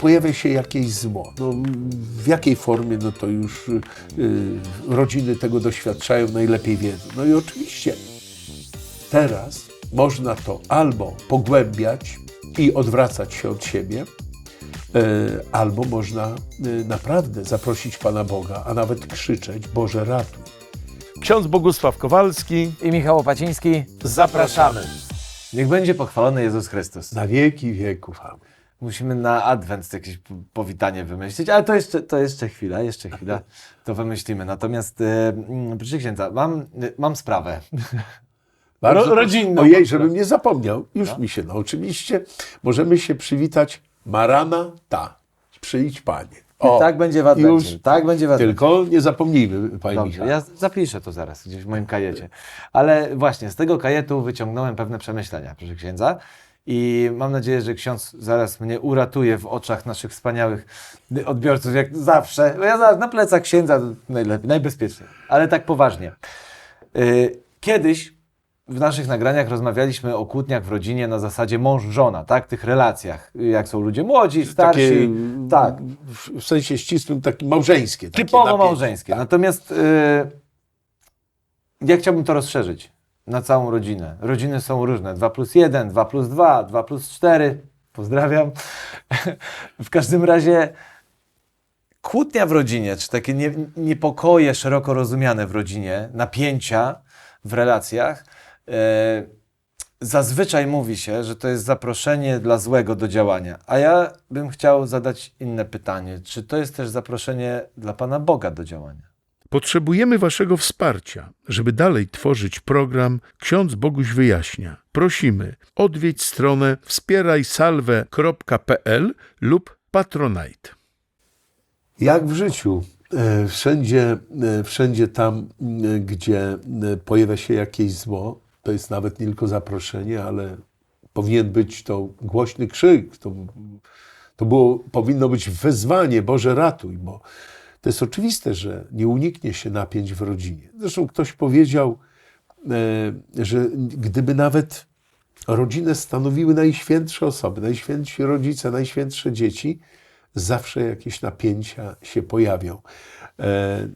pojawia się jakieś zło. No, w jakiej formie, no to już y, rodziny tego doświadczają, najlepiej wiedzą. No i oczywiście teraz można to albo pogłębiać i odwracać się od siebie, e, albo można e, naprawdę zaprosić Pana Boga, a nawet krzyczeć: Boże, ratuj. Ksiądz Bogusław Kowalski. I Michał Opaciński. Zapraszamy. Niech będzie pochwalony Jezus Chrystus. Na wieki wieków. Amen. Musimy na adwent jakieś powitanie wymyślić, ale to jeszcze, to jeszcze chwila, jeszcze chwila, to wymyślimy. Natomiast, mm, proszę księdza, mam, e, mam sprawę. Bardzo Ro- rodzinną. Ojej, żebym nie zapomniał. Już mi się, no oczywiście. Możemy się przywitać Marana ta. Przyjdź Panie. O, tak będzie w adwencie. Tak będzie w adwencie. Tylko nie zapomnijmy, Panie Dobrze, Michał. ja zapiszę to zaraz gdzieś w moim kajecie. Ale właśnie z tego kajetu wyciągnąłem pewne przemyślenia, proszę księdza. I mam nadzieję, że ksiądz zaraz mnie uratuje w oczach naszych wspaniałych odbiorców, jak zawsze. Bo ja za- na plecach księdza najlepiej, najbezpieczniej. Ale tak poważnie. Y, Kiedyś w naszych nagraniach rozmawialiśmy o kłótniach w rodzinie na zasadzie mąż-żona, tak? Tych relacjach. Jak są ludzie młodzi, starsi. Takie, tak. w, sensie ścisłym, takim małżeńskie. takie Typowo napięcie. małżeńskie. Natomiast y, ja chciałbym to rozszerzyć na całą rodzinę. Rodziny są różne. 2 plus 1, 2 plus 2, 2 plus 4. Pozdrawiam. w każdym razie kłótnia w rodzinie, czy takie nie, niepokoje szeroko rozumiane w rodzinie, napięcia w relacjach, y, zazwyczaj mówi się, że to jest zaproszenie dla złego do działania. A ja bym chciał zadać inne pytanie. Czy to jest też zaproszenie dla Pana Boga do działania? Potrzebujemy Waszego wsparcia, żeby dalej tworzyć program Ksiądz Boguś Wyjaśnia. Prosimy, odwiedź stronę wspierajsalwę.pl lub Patronite. Jak w życiu. E, Wszędzie, e, wszędzie tam, m, gdzie e, pojawia się jakieś zło, to jest nawet nie tylko zaproszenie, ale powinien być to głośny krzyk. To, to było, powinno być wezwanie, Boże ratuj, bo to jest oczywiste, że nie uniknie się napięć w rodzinie. Zresztą ktoś powiedział, e, że gdyby nawet rodzinę stanowiły najświętsze osoby, najświętsi rodzice, najświętsze dzieci, zawsze jakieś napięcia się pojawią. E,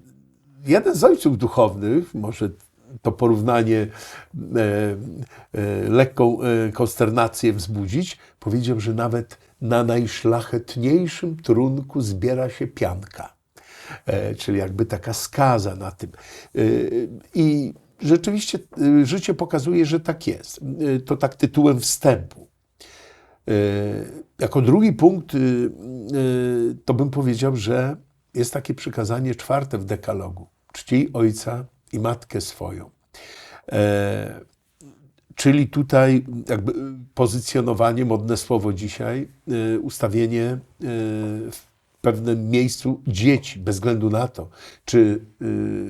jeden z ojców duchownych, może to porównanie e, lekką konsternację wzbudzić, powiedział, że nawet na najszlachetniejszym trunku zbiera się pianka. E, czyli jakby taka skaza na tym. E, I rzeczywiście e, życie pokazuje, że tak jest. To tak tytułem wstępu. Jako drugi punkt, to bym powiedział, że jest takie przykazanie czwarte w dekalogu. Czcij ojca i matkę swoją. Czyli tutaj jakby pozycjonowanie, modne słowo dzisiaj, ustawienie w pewnym miejscu dzieci, bez względu na to, czy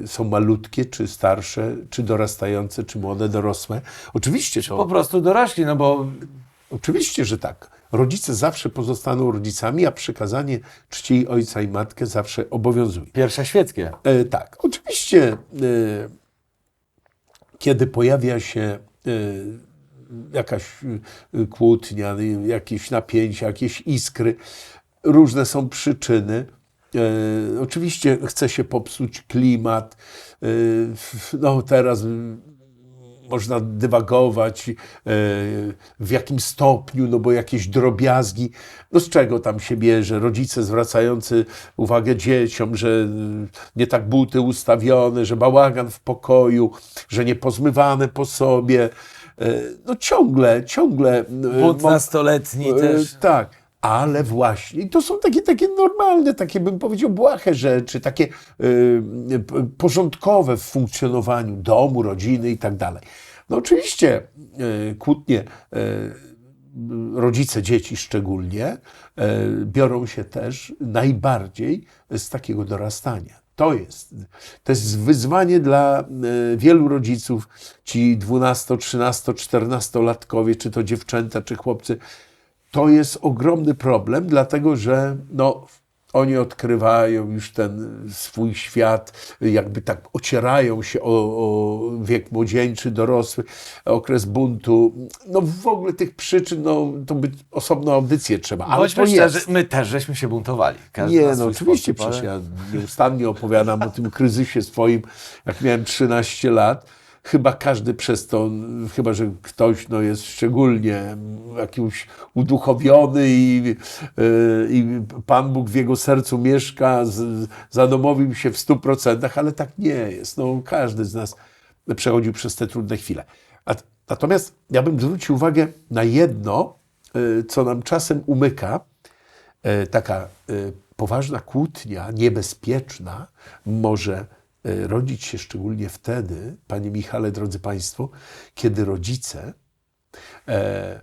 y, są malutkie, czy starsze, czy dorastające, czy młode, dorosłe. Oczywiście to... Po prostu dorośli, no bo Oczywiście, że tak. Rodzice zawsze pozostaną rodzicami, a przykazanie czci ojca i matkę zawsze obowiązuje. pierwsze świeckie. E, tak, oczywiście, e, kiedy pojawia się e, jakaś e, kłótnia, jakieś napięcia, jakieś iskry, różne są przyczyny. E, oczywiście chce się popsuć klimat. E, no teraz można dywagować, e, w jakim stopniu, no bo jakieś drobiazgi, no z czego tam się bierze? Rodzice zwracający uwagę dzieciom, że nie tak buty ustawione, że bałagan w pokoju, że nie pozmywane po sobie. E, No ciągle, ciągle. But nastoletni e, też. Tak. Ale właśnie, to są takie, takie normalne, takie bym powiedział błahe rzeczy, takie y, porządkowe w funkcjonowaniu domu, rodziny i tak dalej. No oczywiście y, kłótnie y, rodzice dzieci szczególnie y, biorą się też najbardziej z takiego dorastania. To jest, to jest wyzwanie dla y, wielu rodziców, ci 12, 13, 14 latkowie, czy to dziewczęta, czy chłopcy, to jest ogromny problem, dlatego że no, Oni odkrywają już ten swój świat, jakby tak ocierają się o, o wiek młodzieńczy, dorosły, okres buntu. No w ogóle tych przyczyn, no to by osobną audycję trzeba, ale Bądźmy szczerzy, my też żeśmy się buntowali. Każdy Nie, no oczywiście, sposób, przecież ale- ja nieustannie opowiadam o tym kryzysie swoim, jak miałem 13 lat. Chyba każdy przez to, chyba że ktoś no, jest szczególnie jakiś uduchowiony i, yy, i Pan Bóg w jego sercu mieszka, zadomowił się w stu procentach, ale tak nie jest. No, każdy z nas przechodził przez te trudne chwile. A, natomiast ja bym zwrócił uwagę na jedno, yy, co nam czasem umyka, e, taka e, poważna kłótnia, niebezpieczna, może e, rodzić się szczególnie wtedy, Panie Michale, drodzy Państwo, kiedy rodzice e,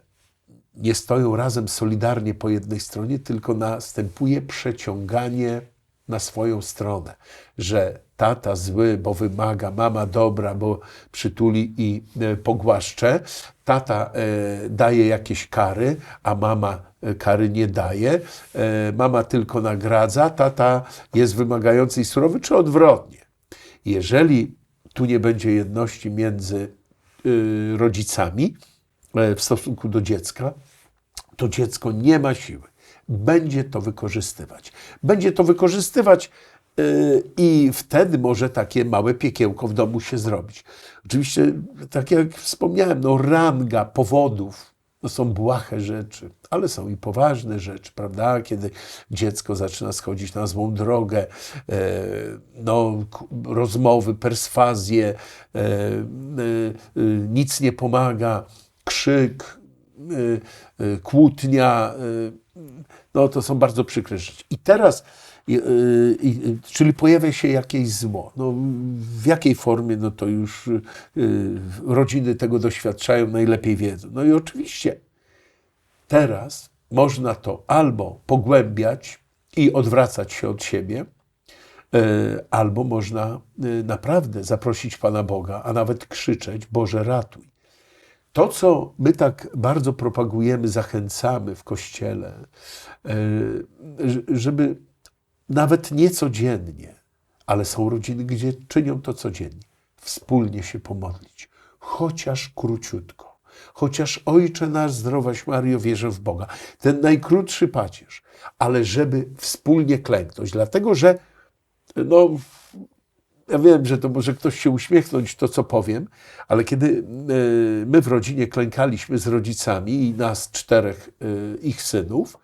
nie stoją razem solidarnie po jednej stronie, tylko następuje przeciąganie na swoją stronę, że tata zły, bo wymaga, mama dobra, bo przytuli i e, pogłaszcze, tata e, daje jakieś kary, a mama e, kary nie daje, e, mama tylko nagradza, tata jest wymagający i surowy, czy odwrotnie. Jeżeli tu nie będzie jedności między y, rodzicami e, w stosunku do dziecka, to dziecko nie ma siły. Będzie to wykorzystywać. Będzie to wykorzystywać yy, i wtedy może takie małe piekiełko w domu się zrobić. Oczywiście, tak jak wspomniałem, no ranga powodów to są błahe rzeczy, ale są i poważne rzeczy, prawda? Kiedy dziecko zaczyna schodzić na złą drogę, e, no, rozmowy, perswazje, e, e, nic nie pomaga, krzyk, kłótnia, no to są bardzo przykre rzeczy. I teraz, y, y, y, czyli pojawia się jakieś zło. No, w jakiej formie, no to już y, rodziny tego doświadczają, najlepiej wiedzą. No i oczywiście teraz można to albo pogłębiać i odwracać się od siebie, y, albo można y, naprawdę zaprosić Pana Boga, a nawet krzyczeć: Boże, ratuj to, co my tak bardzo propagujemy, zachęcamy w kościele, ż- żeby nawet nie codziennie, ale są rodziny, gdzie czynią to codziennie, wspólnie się pomodlić, chociaż króciutko. Chociaż Ojcze nasz, zdrowaś Mario, wierzę w Boga. Ten najkrótszy pacierz, ale żeby wspólnie klęknąć, dlatego że no, ja wiem, że to może ktoś się uśmiechnąć, to co powiem, ale kiedy e, my w rodzinie klękaliśmy z rodzicami i nas czterech e, ich synów,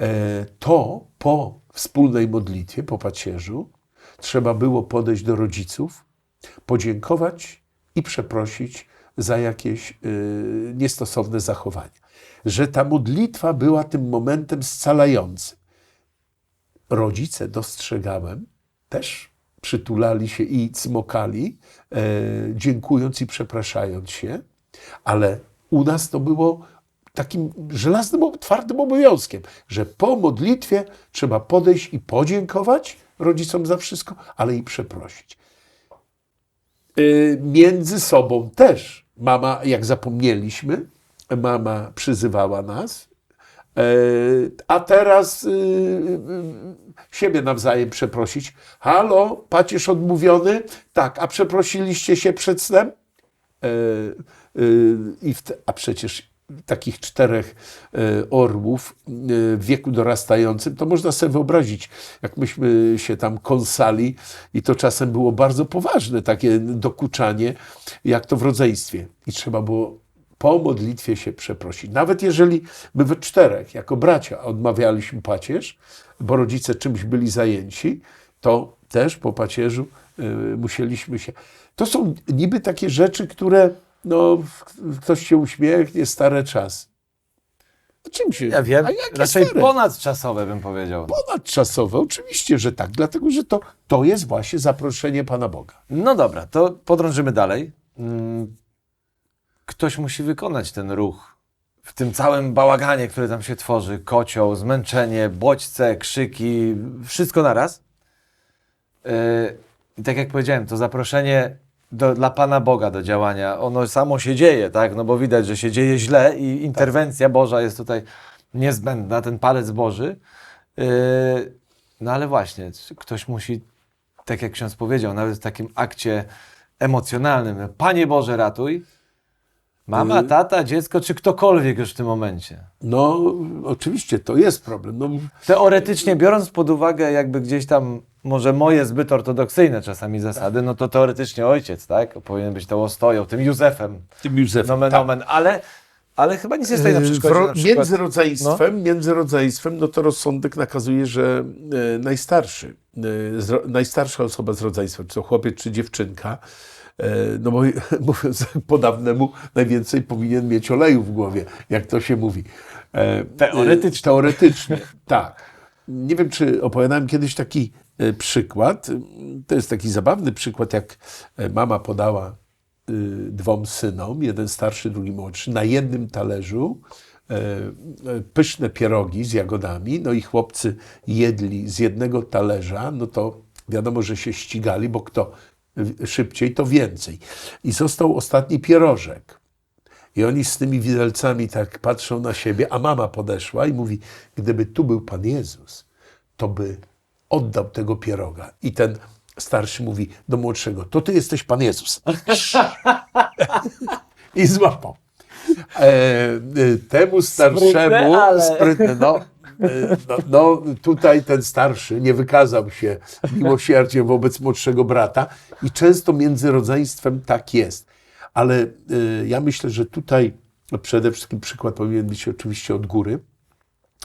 e, to po wspólnej modlitwie, po pacierzu, trzeba było podejść do rodziców, podziękować i przeprosić za jakieś e, niestosowne zachowania. Że ta modlitwa była tym momentem scalającym rodzice, dostrzegałem, też przytulali się i cmokali, e, dziękując i przepraszając się, ale u nas to było takim żelaznym, twardym obowiązkiem, że po modlitwie trzeba podejść i podziękować rodzicom za wszystko, ale i przeprosić. Y, między sobą też. Mama, jak zapomnieliśmy, mama przyzywała nas, e, a teraz y, y, siebie nawzajem przeprosić. Halo, pacierz odmówiony? Tak, a przeprosiliście się przed snem? Y, i a przecież takich czterech e, orłów e, w wieku dorastającym, to można sobie wyobrazić, jak myśmy się tam kąsali i to czasem było bardzo poważne takie dokuczanie, jak to w rodzeństwie. I trzeba było po modlitwie się przeprosić. Nawet jeżeli my we czterech, jako bracia, odmawialiśmy pacierz, bo rodzice czymś byli zajęci, to też po pacierzu y, musieliśmy się. To są niby takie rzeczy, które no, ktoś się uśmiechnie, stare czasy. A czym się? Ja wiem, A jakie raczej stare? ponadczasowe bym powiedział. Ponadczasowe, oczywiście, że tak, dlatego że to, to jest właśnie zaproszenie Pana Boga. No dobra, to podrążymy dalej. Mm, Ktoś musi wykonać ten ruch. W tym całym bałaganie, który tam się tworzy, kocioł, zmęczenie, bodźce, krzyki, wszystko naraz. Yy, I tak jak powiedziałem, to zaproszenie do, dla Pana Boga do działania, ono samo się dzieje, tak? No bo widać, że się dzieje źle i interwencja Boża jest tutaj niezbędna, ten palec Boży. Yy, No ale właśnie, ktoś musi, tak jak ksiądz powiedział, nawet w takim akcie emocjonalnym, Panie Boże ratuj, mama, Y- tata, dziecko, czy ktokolwiek już w tym momencie. No, oczywiście, to jest problem. No, Teoretycznie biorąc pod uwagę jakby gdzieś tam może moje zbyt ortodoksyjne czasami zasady, no to teoretycznie ojciec, tak? Powinien być tą ostoją, tym Józefem, tym Józefem. nomen tak. omen, ale, ale chyba nic nie stoi na w przeszkodzie. ro- na przykład, między rodzeństwem, między rodzeństwem, no to rozsądek nakazuje, że e, najstarszy, e, zro, najstarsza osoba z rodzeństwa, czy to chłopiec, czy dziewczynka, no bo mówiąc po dawnemu, najwięcej powinien mieć oleju w głowie, jak to się mówi. E, Teoretycznie. E, teoretycznie, tak. Nie wiem, czy opowiadałem kiedyś taki e, przykład. To jest taki zabawny przykład, jak e, mama podała y, dwom synom, jeden starszy, drugi młodszy, na jednym talerzu e, e, pyszne pierogi z jagodami, no i chłopcy jedli z jednego talerza, no to wiadomo, że się ścigali, bo kto szybciej, to więcej. I został ostatni pierożek. I oni z tymi widelcami tak patrzą na siebie, a mama podeszła i mówi, gdyby tu był Pan Jezus, to by oddał tego pieroga. I ten starszy mówi do młodszego, to ty jesteś Pan Jezus. I złapał. E, e, temu starszemu, Sprytne, ale- sprytne, no, no, no, tutaj ten starszy nie wykazał się miłosierdziem wobec młodszego brata i często między rodzeństwem tak jest. Ale e, ja myślę, że tutaj przede wszystkim przykład powinien być oczywiście od góry.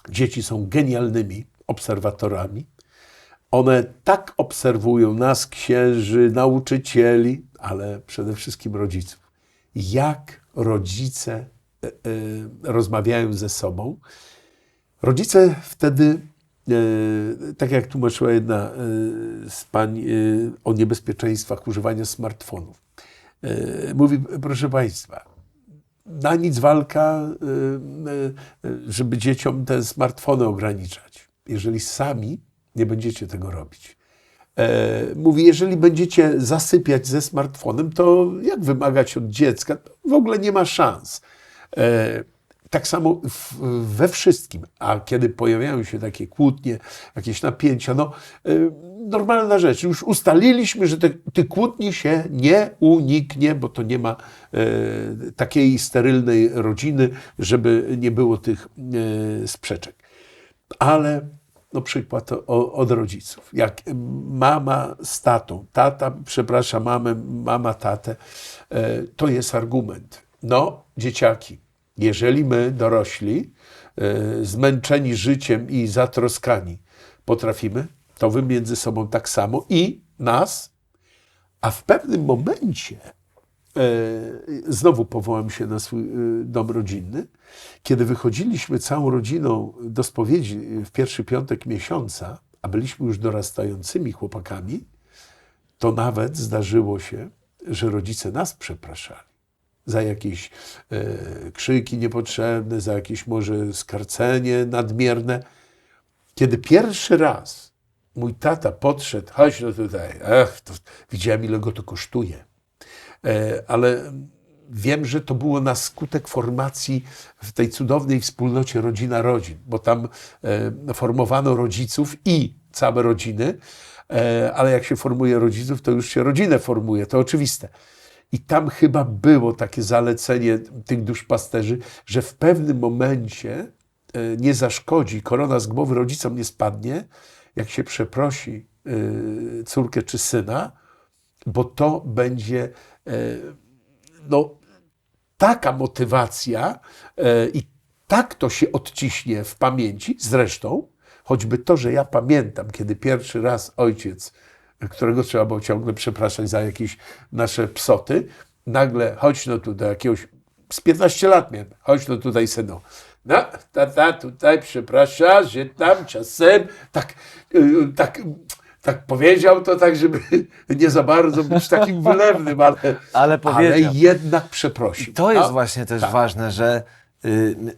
Dzieci są genialnymi obserwatorami. One tak obserwują nas, księży, nauczycieli, ale przede wszystkim rodziców. Jak rodzice e, e, rozmawiają ze sobą. Rodzice wtedy, e, tak jak tłumaczyła jedna e, z pań e, o niebezpieczeństwach używania smartfonów, mówi, proszę Państwa, na nic walka, żeby dzieciom te smartfony ograniczać, jeżeli sami nie będziecie tego robić. Mówi, jeżeli będziecie zasypiać ze smartfonem, to jak wymagać od dziecka? W ogóle nie ma szans. Tak samo w, we wszystkim. A kiedy pojawiają się takie kłótnie, jakieś napięcia, no y, normalna rzecz. Już ustaliliśmy, że te, tych kłótni się nie uniknie, bo to nie ma e, takiej sterylnej rodziny, żeby nie było tych e, sprzeczek. Ale no przykład o, od rodziców. Jak mama z tatą, tata przeprasza mamę, mama tatę, e, to jest argument. No, dzieciaki, jeżeli my, dorośli, e, zmęczeni życiem i zatroskani, potrafimy, to wy między sobą tak samo i nas, a w pewnym momencie e, znowu powołam się na swój e, dom rodzinny. Kiedy wychodziliśmy całą rodziną do spowiedzi w pierwszy piątek miesiąca, a byliśmy już dorastającymi chłopakami, to nawet zdarzyło się, że rodzice nas przepraszali za jakieś e, krzyki niepotrzebne, za jakieś może skarcenie nadmierne. Kiedy pierwszy raz mój tata podszedł, chodź no tutaj, ach, to widziałem ile go to kosztuje. E, ale wiem, że to było na skutek formacji w tej cudownej wspólnocie Rodzina Rodzin, bo tam e, formowano rodziców i całe rodziny, e, ale jak się formuje rodziców, to już się rodzinę formuje, to oczywiste. I tam chyba było takie zalecenie tych duszpasterzy, że w pewnym momencie e, nie zaszkodzi, korona z głowy rodzicom nie spadnie, jak się przeprosi e, córkę czy syna, bo to będzie e, no, taka motywacja i tak to się odciśnie w pamięci. Zresztą, choćby to, że ja pamiętam, kiedy pierwszy raz ojciec, którego trzeba było ciągle przepraszać za jakieś nasze psoty, nagle chodź no tu do jakiegoś, z 15 lat miałem, chodź no tutaj synu. No, tata tutaj przeprasza, że tam czasem tak, y, tak, tak powiedział to tak, żeby nie za bardzo być takim wylewnym, ale, Ale ale jednak przeprosił. To jest A- właśnie też tak. ważne, że y, m-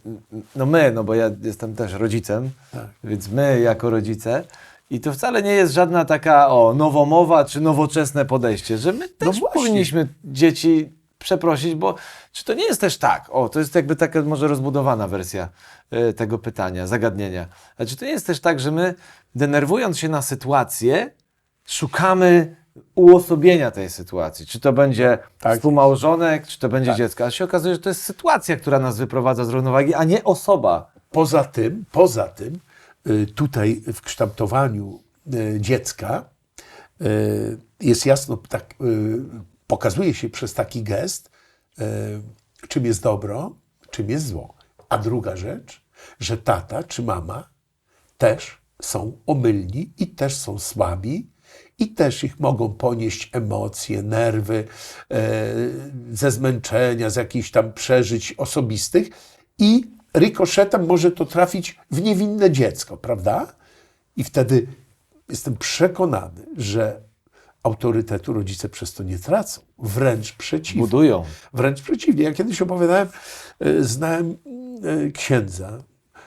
no my, no bo ja jestem też rodzicem, Tak. więc my jako rodzice i to wcale nie jest żadna taka o nowomowa czy nowoczesne podejście, że my też No powinniśmy dzieci przeprosić, bo czy to nie jest też tak, o, to jest jakby taka może rozbudowana wersja e, tego pytania, zagadnienia, ale czy to nie jest też tak, że my denerwując się na sytuację, szukamy uosobienia tej sytuacji, czy to będzie Tak. współmałżonek, czy to będzie dziecko, a się okazuje, że to jest sytuacja, która nas wyprowadza z równowagi, a nie osoba. Poza tym, poza tym, y, tutaj w kształtowaniu y, dziecka y, jest jasno, tak, y, pokazuje się przez taki gest, y, czym jest dobro, czym jest zło. A druga rzecz, że tata czy mama też są omylni i też są słabi i też ich mogą ponieść emocje, nerwy, ze zmęczenia, z jakichś tam przeżyć osobistych i rykoszetem może to trafić w niewinne dziecko, prawda? I wtedy jestem przekonany, że autorytetu rodzice przez to nie tracą. Wręcz przeciwnie. Budują. Wręcz przeciwnie. Ja kiedyś opowiadałem, e, znałem e, księdza,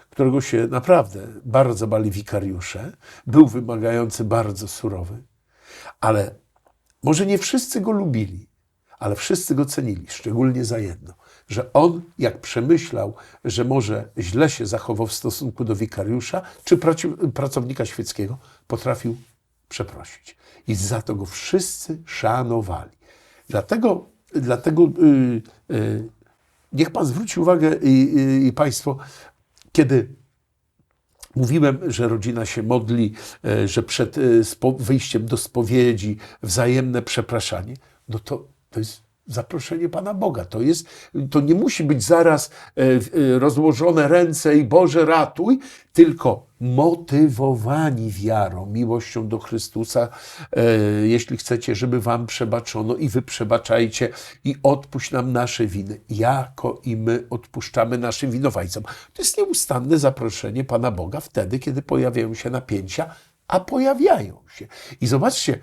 którego się naprawdę bardzo bali wikariusze. Był wymagający, bardzo surowy, ale może nie wszyscy go lubili, ale wszyscy go cenili, szczególnie za jedno, że on, jak przemyślał, że może źle się zachował w stosunku do wikariusza czy pracownika świeckiego, potrafił przeprosić. I za to go wszyscy szanowali. Dlatego, dlatego y, y, niech Pan zwróci uwagę i, Państwo, kiedy Mówiłem, że rodzina się modli, e, że przed e, wyjściem do spowiedzi, wzajemne przepraszanie. No to, to jest zaproszenie Pana Boga. To, jest, to nie musi być zaraz e, e, rozłożone ręce i Boże ratuj, tylko motywowani wiarą, miłością do Chrystusa. E, jeśli chcecie, żeby Wam przebaczono i Wy przebaczajcie i odpuść nam nasze winy, jako i my odpuszczamy naszym winowajcom. To jest nieustanne zaproszenie Pana Boga wtedy, kiedy pojawiają się napięcia, a pojawiają się. I zobaczcie,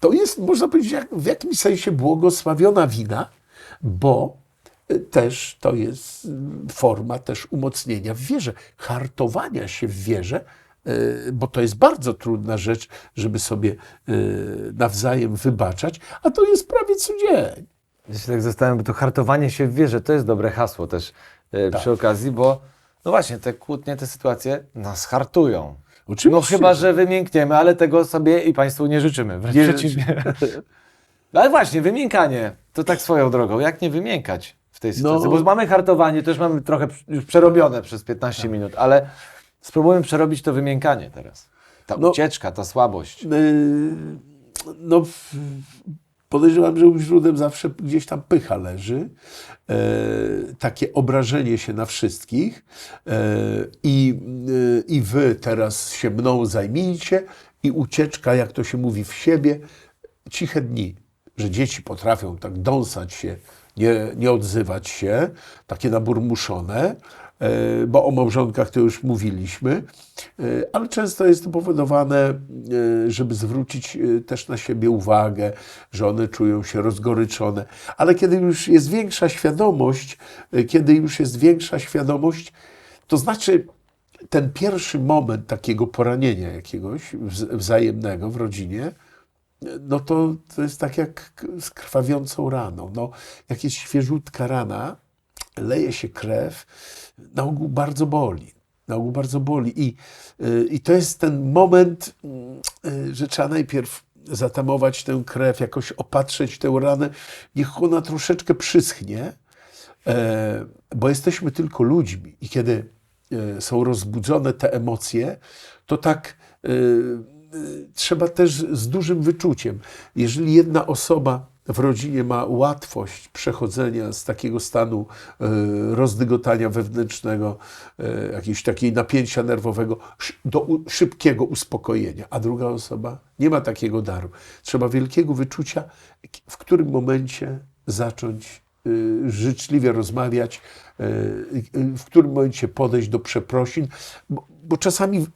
to jest, można powiedzieć, jak, w jakimś sensie błogosławiona wina, bo y, też to jest y, forma też umocnienia w wierze, hartowania się w wierze, y, bo to jest bardzo trudna rzecz, żeby sobie nawzajem wybaczać, a to jest prawie codziennie. Ja się tak zastanawiam, bo to hartowanie się w wierze to jest dobre hasło też przy okazji, bo no właśnie, te kłótnie, te sytuacje nas hartują. Oczywiście. No chyba, że wymiękniemy, ale tego sobie i Państwu nie życzymy. Wręcz Nie przeciwnie. No ale właśnie, wymiękanie, to tak swoją drogą. Jak nie wymiękać w tej sytuacji? No. Bo mamy hartowanie, to już mamy trochę już przerobione przez 15 Tak. minut, ale spróbujmy przerobić to wymiękanie teraz. Ta No. ucieczka, ta słabość. Yy, no, w- podejrzewam, że u zawsze gdzieś tam pycha leży. E, takie obrażenie się na wszystkich e, i, e, i wy teraz się mną zajmijcie i ucieczka, jak to się mówi, w siebie. Ciche dni, że dzieci potrafią tak dąsać się, nie, nie odzywać się, takie naburmuszone, bo o małżonkach to już mówiliśmy, e, ale często jest to powodowane, e, żeby zwrócić e, też na siebie uwagę, że one czują się rozgoryczone. Ale kiedy już jest większa świadomość, e, kiedy już jest większa świadomość, to znaczy ten pierwszy moment takiego poranienia jakiegoś wz- wzajemnego w rodzinie, no to, to jest tak jak z krwawiącą raną. No, jak jest świeżutka rana, leje się krew, na ogół bardzo boli. Na ogół bardzo boli. I, y, i to jest ten moment, y, że trzeba najpierw zatamować tę krew, jakoś opatrzeć tę ranę, niech ona troszeczkę przyschnie, e, bo jesteśmy tylko ludźmi. I kiedy e, są rozbudzone te emocje, to tak e, trzeba też z dużym wyczuciem. Jeżeli jedna osoba w rodzinie ma łatwość przechodzenia z takiego stanu e, rozdygotania wewnętrznego, e, jakiegoś takiego napięcia nerwowego do szybkiego uspokojenia, a druga osoba nie ma takiego daru. Trzeba wielkiego wyczucia, w którym momencie zacząć życzliwie rozmawiać, y, y, w którym momencie podejść do przeprosin, bo, bo czasami y,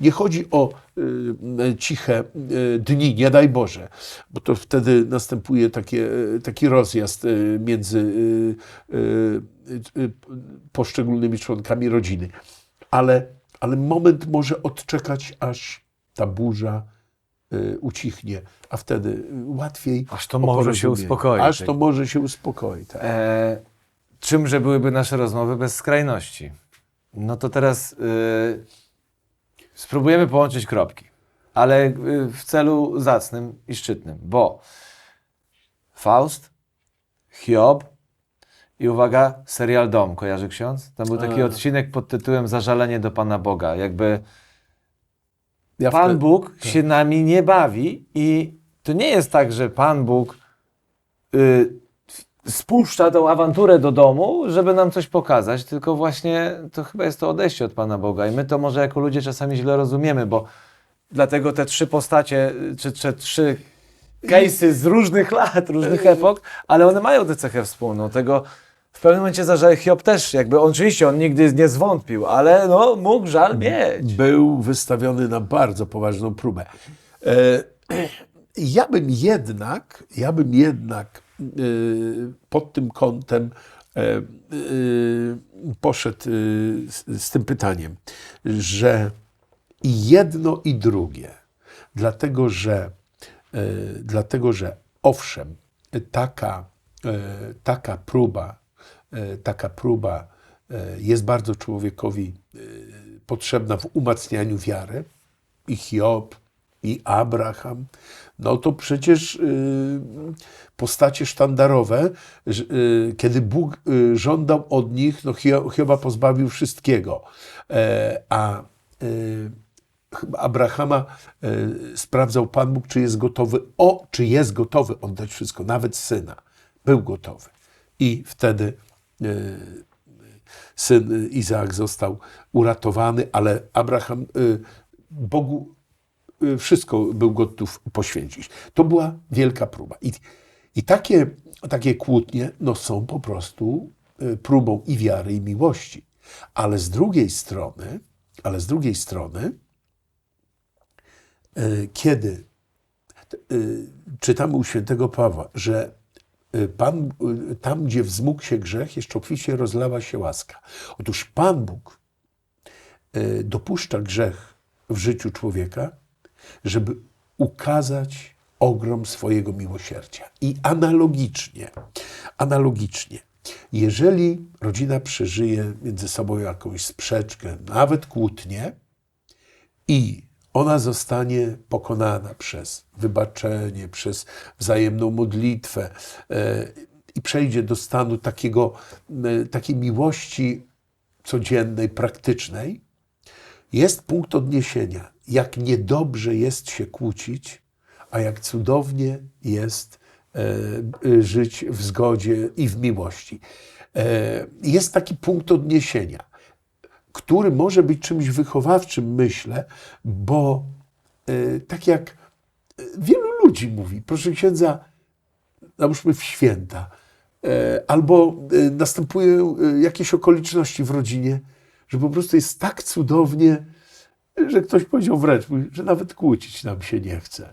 nie chodzi o y, ciche y, dni, nie daj Boże, bo to wtedy następuje takie, y, taki rozjazd y, między y, y, y, poszczególnymi członkami rodziny. Ale, ale moment może odczekać, aż ta burza y, ucichnie, a wtedy y, łatwiej Aż to może się uspokoić. Aż to może się uspokoi. Tak. E, czymże byłyby nasze rozmowy bez skrajności? No to teraz y, spróbujemy połączyć kropki, ale y, w celu zacnym i szczytnym, bo Faust, Hiob i uwaga, serial Dom, kojarzy ksiądz? Tam był taki A. odcinek pod tytułem Zażalenie do Pana Boga. Jakby Ja Pan wtedy- Bóg się nami nie bawi i to nie jest tak, że Pan Bóg y, spuszcza tą awanturę do domu, żeby nam coś pokazać, tylko właśnie to chyba jest to odejście od Pana Boga i my to może jako ludzie czasami źle rozumiemy, bo dlatego te trzy postacie, czy, czy trzy case'y z różnych lat, różnych epok, ale one mają tę cechę wspólną, tego w pewnym momencie zażal Hiob też, jakby on, oczywiście on nigdy nie zwątpił, ale no mógł żal mieć. był wystawiony na bardzo poważną próbę. E, ja bym jednak, ja bym jednak e, pod tym kątem e, e, poszedł e, z, z tym pytaniem, że i jedno i drugie, dlatego że, e, dlatego że owszem, taka, taka próba, taka próba e, jest bardzo człowiekowi e, potrzebna w umacnianiu wiary, i Hiob, i Abraham, no to przecież y, postacie sztandarowe, y, kiedy Bóg y, żądał od nich, no Hio- Hioba pozbawił wszystkiego, e, a Abrahama e, sprawdzał Pan Bóg, czy jest gotowy, o, czy jest gotowy oddać wszystko, nawet syna. Był gotowy. I wtedy e, syn Izaak został uratowany, ale Abraham y, Bogu y, wszystko był gotów poświęcić. To była wielka próba. I, i takie, takie kłótnie no, są po prostu próbą i wiary, i miłości. Ale z drugiej strony, ale z drugiej strony, kiedy czytamy u świętego Pawła, że Pan, y, tam, gdzie wzmógł się grzech, jeszcze obficie rozlawa się łaska. Otóż Pan Bóg y, dopuszcza grzech w życiu człowieka, żeby ukazać ogrom swojego miłosierdzia. I analogicznie, analogicznie, jeżeli rodzina przeżyje między sobą jakąś sprzeczkę, nawet kłótnię, i ona zostanie pokonana przez wybaczenie, przez wzajemną modlitwę e, i przejdzie do stanu takiego, e, takiej miłości codziennej, praktycznej, jest punkt odniesienia, jak niedobrze jest się kłócić, a jak cudownie jest e, żyć w zgodzie i w miłości. Jest taki punkt odniesienia który może być czymś wychowawczym, myślę, bo e, tak jak e, wielu ludzi mówi, proszę księdza, załóżmy w święta, e, albo e, następują e, jakieś okoliczności w rodzinie, że po prostu jest tak cudownie, że ktoś powiedział wręcz, że nawet kłócić nam się nie chce.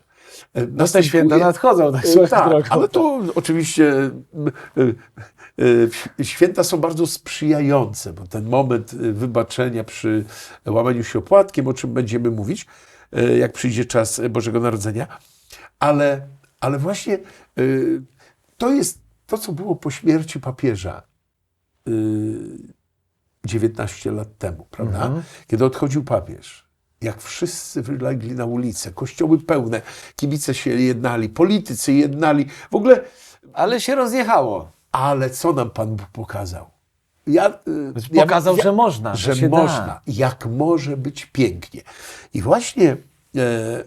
E, No te święta nadchodzą, tak E, swoją tak, drogą. ale to oczywiście e, święta są bardzo sprzyjające, bo ten moment wybaczenia przy łamaniu się opłatkiem, o czym będziemy mówić, jak przyjdzie czas Bożego Narodzenia, ale, ale właśnie to jest to, co było po śmierci papieża e, 19 lat temu, prawda? Kiedy odchodził papież. Jak wszyscy wylegli na ulicę, kościoły pełne, kibice się jednali, politycy jednali. W ogóle Ale się rozjechało. ale co nam Pan Bóg pokazał? Ja, y, Pokazał, że można, że Że się da. można. Jak może być pięknie. I właśnie e, e,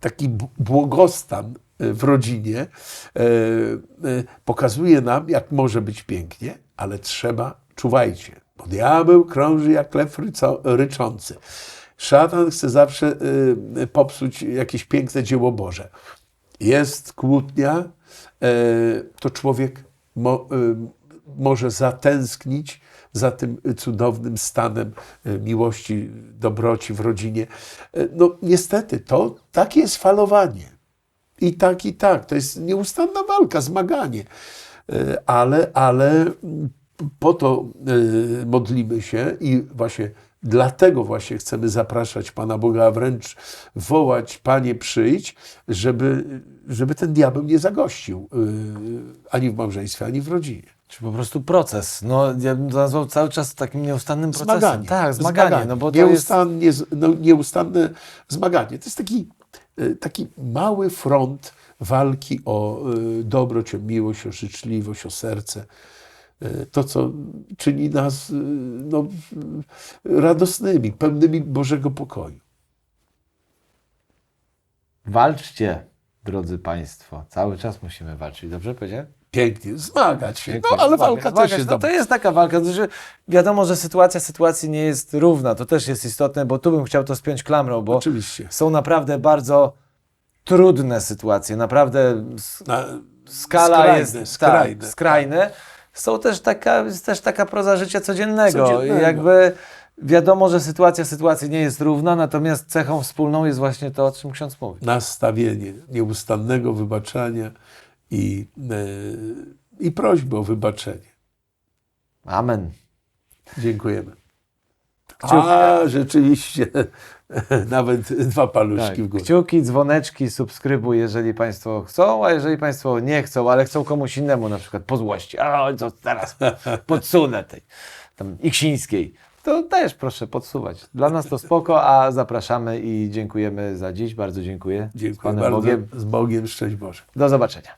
taki błogostan e, w rodzinie e, e, pokazuje nam, jak może być pięknie, ale trzeba, czuwajcie, bo diabeł krąży jak lew ryco, ryczący. Szatan chce zawsze e, popsuć jakieś piękne dzieło Boże. Jest kłótnia, e, to człowiek mo, e, może zatęsknić za tym cudownym stanem e, miłości, dobroci w rodzinie. E, No niestety, to takie jest falowanie. I tak, i tak. To jest nieustanna walka, zmaganie. Ale, ale po to modlimy się i właśnie dlatego właśnie chcemy zapraszać Pana Boga, a wręcz wołać, Panie przyjdź, żeby, żeby ten diabeł nie zagościł yy, ani w małżeństwie, ani w rodzinie. Czy po prostu proces. No, ja bym to nazwał cały czas takim nieustannym procesem. Zmaganie. Tak, zmaganie. No bo jest... Nieustannie, z- no, nieustanne zmaganie. To jest taki, y, taki mały front walki o y, dobroć, o miłość, o życzliwość, o serce. Y, To, co czyni nas y, no, radosnymi, pełnymi Bożego pokoju. Walczcie, drodzy Państwo. Cały czas musimy walczyć. Dobrze powiedziałem? Pięknie, zmagać się. No, Pięknie. ale Zmagać, walka zmagać. też jest no, To jest taka walka, to że wiadomo, że sytuacja sytuacji nie jest równa. To też jest istotne, bo tu bym chciał to spiąć klamrą, bo Oczywiście. są naprawdę bardzo trudne sytuacje. Naprawdę skala skrajne, jest skrajne. Tak, skrajne. Są też taka, jest też taka proza życia codziennego. Codziennego. Jakby wiadomo, że sytuacja sytuacji nie jest równa, natomiast cechą wspólną jest właśnie to, o czym ksiądz mówi. nastawienie nieustannego wybaczania i, y, i prośby o wybaczenie. Amen. Dziękujemy. A, rzeczywiście, nawet dwa paluszki Tak. w górę. Kciuki, dzwoneczki, subskrybuj, jeżeli Państwo chcą, a jeżeli Państwo nie chcą, ale chcą komuś innemu, na przykład po złości, a co teraz podsunę tej tam Iksińskiej, to też proszę podsuwać. Dla nas to spoko, a zapraszamy i dziękujemy za dziś. Bardzo dziękuję. Z Dziękuję Panem bardzo. Bogiem. Z Bogiem, szczęść Boże. Do zobaczenia.